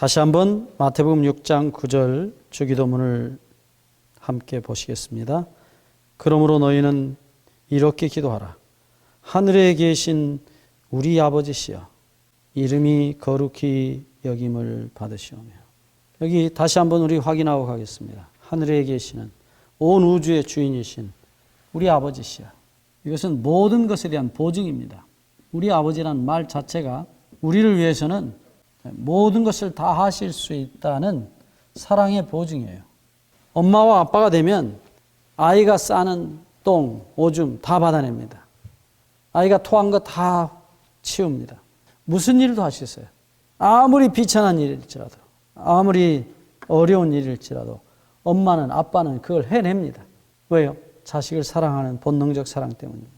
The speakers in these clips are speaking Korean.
다시 한번 마태복음 6장 9절 주기도문을 함께 보시겠습니다. 그러므로 너희는 이렇게 기도하라. 하늘에 계신 우리 아버지시여 이름이 거룩히 여김을 받으시오며 여기 다시 한번 우리 확인하고 가겠습니다. 하늘에 계시는 온 우주의 주인이신 우리 아버지시여 이것은 모든 것에 대한 보증입니다. 우리 아버지란 말 자체가 우리를 위해서는 모든 것을 다 하실 수 있다는 사랑의 보증이에요. 엄마와 아빠가 되면 아이가 싸는 똥, 오줌 다 받아냅니다. 아이가 토한 거 다 치웁니다. 무슨 일도 하시겠어요. 아무리 비천한 일일지라도, 아무리 어려운 일일지라도 엄마는 아빠는 그걸 해냅니다. 왜요? 자식을 사랑하는 본능적 사랑 때문입니다.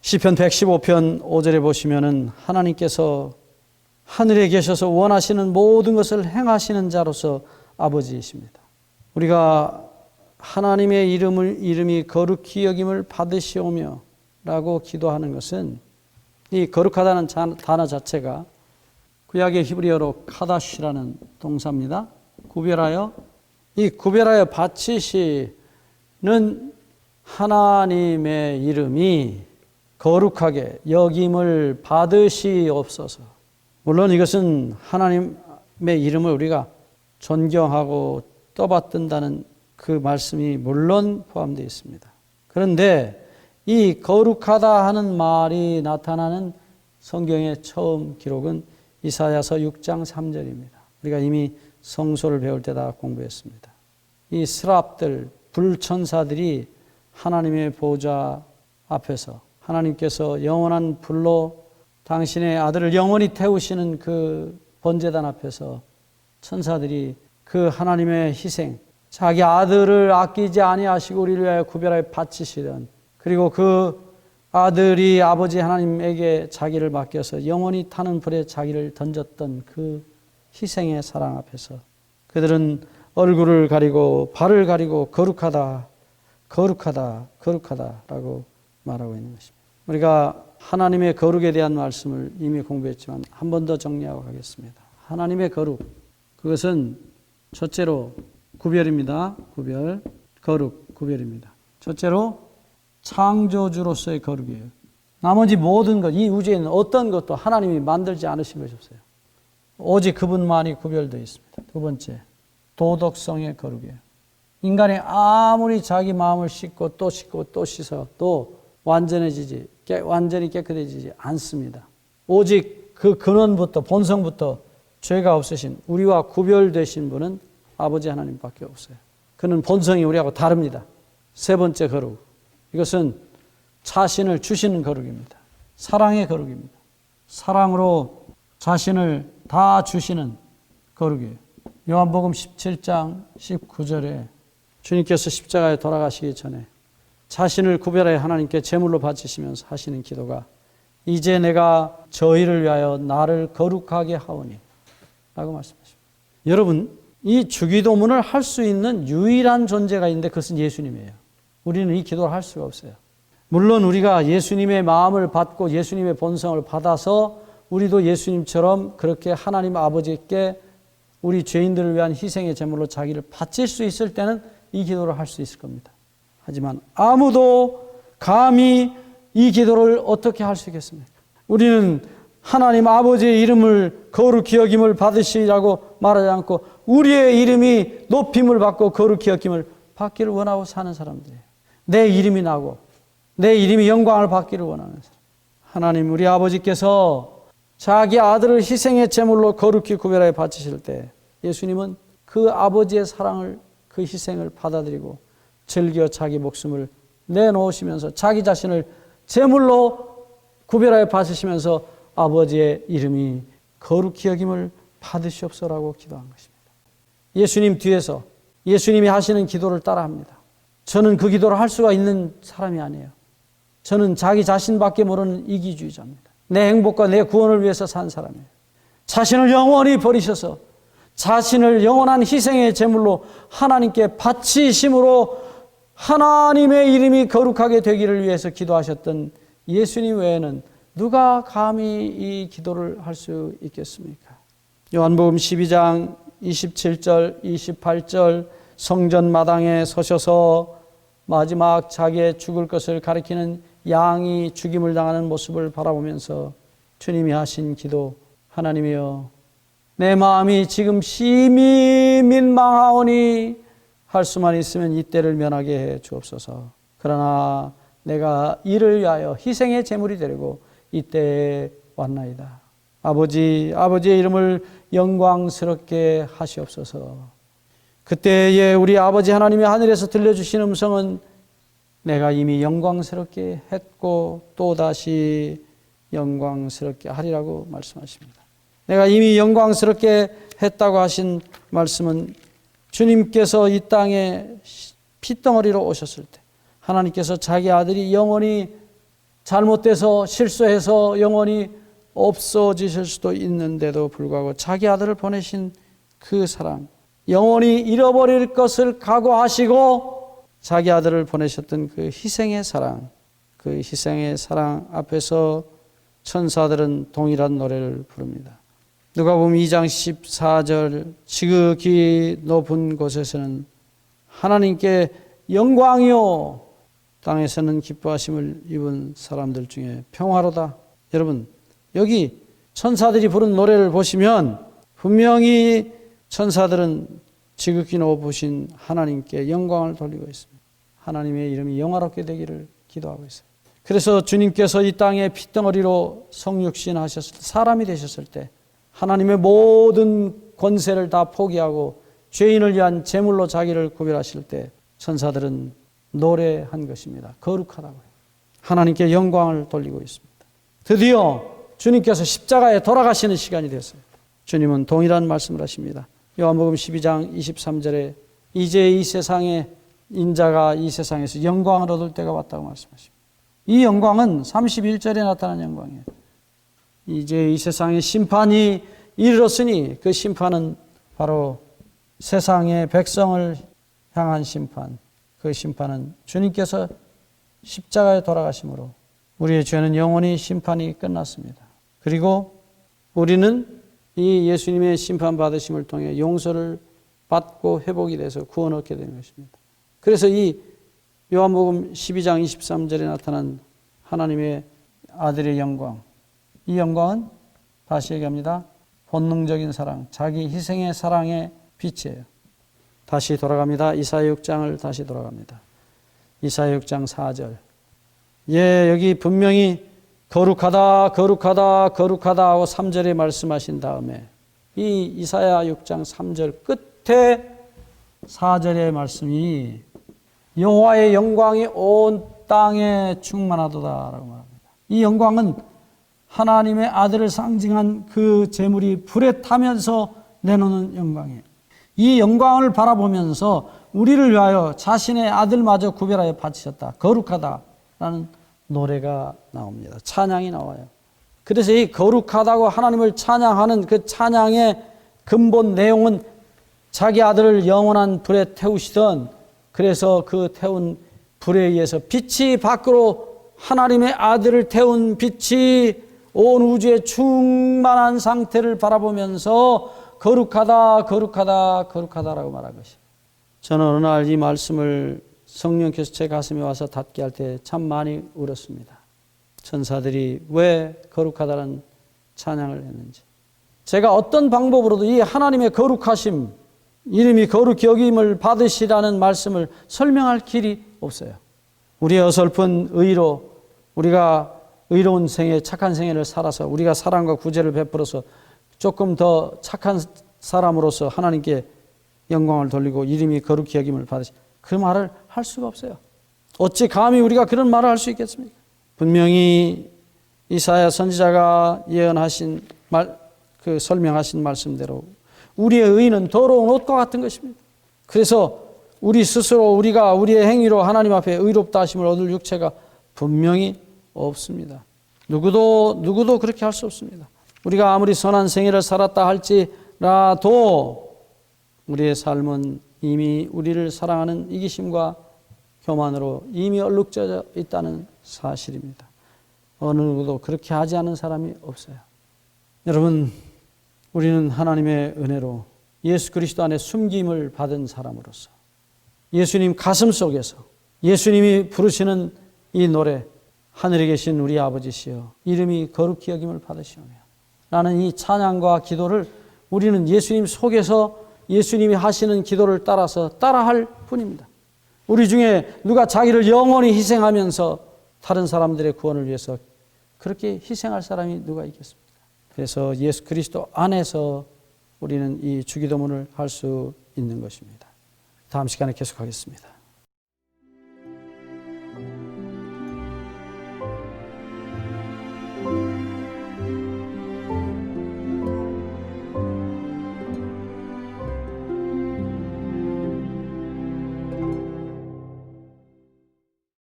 시편 115편 5절에 보시면은 하나님께서 하늘에 계셔서 원하시는 모든 것을 행하시는 자로서 아버지이십니다. 우리가 하나님의 이름을 이름이 거룩히 여김을 받으시오며 라고 기도하는 것은 이 거룩하다는 단어 자체가 구약의 히브리어로 카다시라는 동사입니다. 구별하여 이 구별하여 바치시는 하나님의 이름이 거룩하게 여김을 받으시옵소서. 물론 이것은 하나님의 이름을 우리가 존경하고 떠받든다는 그 말씀이 물론 포함되어 있습니다. 그런데 이 거룩하다 하는 말이 나타나는 성경의 처음 기록은 이사야서 6장 3절입니다. 우리가 이미 성소를 배울 때다 공부했습니다. 이 스랍들, 불천사들이 하나님의 보좌 앞에서 하나님께서 영원한 불로 당신의 아들을 영원히 태우시는 그 번제단 앞에서 천사들이 그 하나님의 희생, 자기 아들을 아끼지 아니하시고 우리를 위하여 구별하여 바치시던 그리고 그 아들이 아버지 하나님에게 자기를 맡겨서 영원히 타는 불에 자기를 던졌던 그 희생의 사랑 앞에서 그들은 얼굴을 가리고 발을 가리고 거룩하다, 거룩하다, 거룩하다라고 말하고 있는 것입니다. 우리가 하나님의 거룩에 대한 말씀을 이미 공부했지만 한 번 더 정리하고 가겠습니다. 하나님의 거룩, 그것은 첫째로 구별입니다. 구별, 거룩, 구별입니다. 첫째로 창조주로서의 거룩이에요. 나머지 모든 것, 이 우주에는 어떤 것도 하나님이 만들지 않으신 것이 없어요. 오직 그분만이 구별되어 있습니다. 두 번째, 도덕성의 거룩이에요. 인간이 아무리 자기 마음을 씻고 또 씻고 또 씻어 또 완전해지지, 완전히 깨끗해지지 않습니다. 오직 그 근원부터, 본성부터 죄가 없으신 우리와 구별되신 분은 아버지 하나님밖에 없어요. 그는 본성이 우리하고 다릅니다. 세 번째 거룩. 이것은 자신을 주시는 거룩입니다. 사랑의 거룩입니다. 사랑으로 자신을 다 주시는 거룩이에요. 요한복음 17장 19절에 주님께서 십자가에 돌아가시기 전에 자신을 구별하여 하나님께 제물로 바치시면서 하시는 기도가 이제 내가 저희를 위하여 나를 거룩하게 하오니 라고 말씀하십니다. 여러분 이 주기도문을 할 수 있는 유일한 존재가 있는데 그것은 예수님이에요. 우리는 이 기도를 할 수가 없어요. 물론 우리가 예수님의 마음을 받고 예수님의 본성을 받아서 우리도 예수님처럼 그렇게 하나님 아버지께 우리 죄인들을 위한 희생의 제물로 자기를 바칠 수 있을 때는 이 기도를 할 수 있을 겁니다. 하지만 아무도 감히 이 기도를 어떻게 할 수 있겠습니까? 우리는 하나님 아버지의 이름을 거룩히 여김을 받으시라고 말하지 않고 우리의 이름이 높임을 받고 거룩히 여김을 받기를 원하고 사는 사람들이에요. 내 이름이 나고 내 이름이 영광을 받기를 원하는 사람. 하나님 우리 아버지께서 자기 아들을 희생의 제물로 거룩히 구별하여 바치실 때 예수님은 그 아버지의 사랑을 그 희생을 받아들이고 즐겨 자기 목숨을 내놓으시면서 자기 자신을 제물로 구별하여 바치시면서 아버지의 이름이 거룩히 여김을 받으시옵소라고 기도한 것입니다. 예수님 뒤에서 예수님이 하시는 기도를 따라합니다. 저는 그 기도를 할 수가 있는 사람이 아니에요. 저는 자기 자신밖에 모르는 이기주의자입니다. 내 행복과 내 구원을 위해서 산 사람이에요. 자신을 영원히 버리셔서 자신을 영원한 희생의 제물로 하나님께 바치심으로 하나님의 이름이 거룩하게 되기를 위해서 기도하셨던 예수님 외에는 누가 감히 이 기도를 할 수 있겠습니까? 요한복음 12장 27절, 28절 성전 마당에 서셔서 마지막 자기의 죽을 것을 가리키는 양이 죽임을 당하는 모습을 바라보면서 주님이 하신 기도 하나님이여 내 마음이 지금 심히 민망하오니 할 수만 있으면 이 때를 면하게 해 주옵소서. 그러나 내가 이를 위하여 희생의 제물이 되고 이 때에 왔나이다. 아버지, 아버지의 이름을 영광스럽게 하시옵소서. 그때에 우리 아버지 하나님이 하늘에서 들려주신 음성은 내가 이미 영광스럽게 했고 또 다시 영광스럽게 하리라고 말씀하십니다. 내가 이미 영광스럽게 했다고 하신 말씀은 주님께서 이 땅에 핏덩어리로 오셨을 때 하나님께서 자기 아들이 영원히 잘못돼서 실수해서 영원히 없어지실 수도 있는데도 불구하고 자기 아들을 보내신 그 사랑, 영원히 잃어버릴 것을 각오하시고 자기 아들을 보내셨던 그 희생의 사랑, 그 희생의 사랑 앞에서 천사들은 동일한 노래를 부릅니다. 누가 보면 2장 14절 지극히 높은 곳에서는 하나님께 영광이요 땅에서는 기뻐하심을 입은 사람들 중에 평화로다. 여러분 여기 천사들이 부른 노래를 보시면 분명히 천사들은 지극히 높으신 하나님께 영광을 돌리고 있습니다. 하나님의 이름이 영화롭게 되기를 기도하고 있어요. 그래서 주님께서 이 땅에 핏덩어리로 성육신 하셨을 때, 사람이 되셨을 때, 하나님의 모든 권세를 다 포기하고 죄인을 위한 제물로 자기를 구별하실 때, 천사들은 노래한 것입니다. 거룩하다고요. 하나님께 영광을 돌리고 있습니다. 드디어 주님께서 십자가에 돌아가시는 시간이 됐어요. 주님은 동일한 말씀을 하십니다. 요한복음 12장 23절에 이제 이 세상에 인자가 이 세상에서 영광을 얻을 때가 왔다고 말씀하십니다. 이 영광은 31절에 나타난 영광이에요. 이제 이 세상에 심판이 이르렀으니 그 심판은 바로 세상의 백성을 향한 심판. 그 심판은 주님께서 십자가에 돌아가심으로 우리의 죄는 영원히 심판이 끝났습니다. 그리고 우리는 이 예수님의 심판 받으심을 통해 용서를 받고 회복이 돼서 구원 얻게 되는 것입니다. 그래서 이 요한복음 12장 23절에 나타난 하나님의 아들의 영광. 이 영광은 다시 얘기합니다. 본능적인 사랑, 자기 희생의 사랑의 빛이에요. 다시 돌아갑니다. 이사야 6장을 다시 돌아갑니다. 이사야 6장 4절. 예, 여기 분명히 거룩하다, 거룩하다, 거룩하다 하고 3절에 말씀하신 다음에 이 이사야 6장 3절 끝에 4절의 말씀이 여호와의 영광이 온 땅에 충만하도다라고 말합니다. 이 영광은 하나님의 아들을 상징한 그 제물이 불에 타면서 내놓는 영광이에요. 이 영광을 바라보면서 우리를 위하여 자신의 아들마저 구별하여 바치셨다. 거룩하다라는 노래가 나옵니다. 찬양이 나와요. 그래서 이 거룩하다고 하나님을 찬양하는 그 찬양의 근본 내용은 자기 아들을 영원한 불에 태우시던 그래서 그 태운 불에 의해서 빛이 밖으로 하나님의 아들을 태운 빛이 온 우주에 충만한 상태를 바라보면서 거룩하다, 거룩하다, 거룩하다라고 말한 것이. 저는 어느 날 이 말씀을 성령께서 제 가슴에 와서 닿게 할 때 참 많이 울었습니다. 천사들이 왜 거룩하다는 찬양을 했는지. 제가 어떤 방법으로도 이 하나님의 거룩하심, 이름이 거룩 여김을 받으시라는 말씀을 설명할 길이 없어요. 우리의 어설픈 의로 우리가 의로운 생애, 착한 생애를 살아서 우리가 사랑과 구제를 베풀어서 조금 더 착한 사람으로서 하나님께 영광을 돌리고 이름이 거룩히 여김을 받으시. 그 말을 할 수가 없어요. 어찌 감히 우리가 그런 말을 할 수 있겠습니까? 분명히 이사야 선지자가 예언하신 말, 그 설명하신 말씀대로 우리의 의는 더러운 옷과 같은 것입니다. 그래서 우리 스스로 우리가 우리의 행위로 하나님 앞에 의롭다 하심을 얻을 육체가 분명히 없습니다. 누구도 누구도 그렇게 할 수 없습니다. 우리가 아무리 선한 생애를 살았다 할지라도 우리의 삶은 이미 우리를 사랑하는 이기심과 교만으로 이미 얼룩져 있다는 사실입니다. 어느 누구도 그렇게 하지 않은 사람이 없어요. 여러분, 우리는 하나님의 은혜로 예수 그리스도 안에 숨김을 받은 사람으로서 예수님 가슴 속에서 예수님이 부르시는 이 노래 하늘에 계신 우리 아버지시여 이름이 거룩히 여김을 받으시오며 라는 이 찬양과 기도를 우리는 예수님 속에서 예수님이 하시는 기도를 따라서 따라할 뿐입니다. 우리 중에 누가 자기를 영원히 희생하면서 다른 사람들의 구원을 위해서 그렇게 희생할 사람이 누가 있겠습니까? 그래서 예수 그리스도 안에서 우리는 이 주기도문을 할 수 있는 것입니다. 다음 시간에 계속하겠습니다.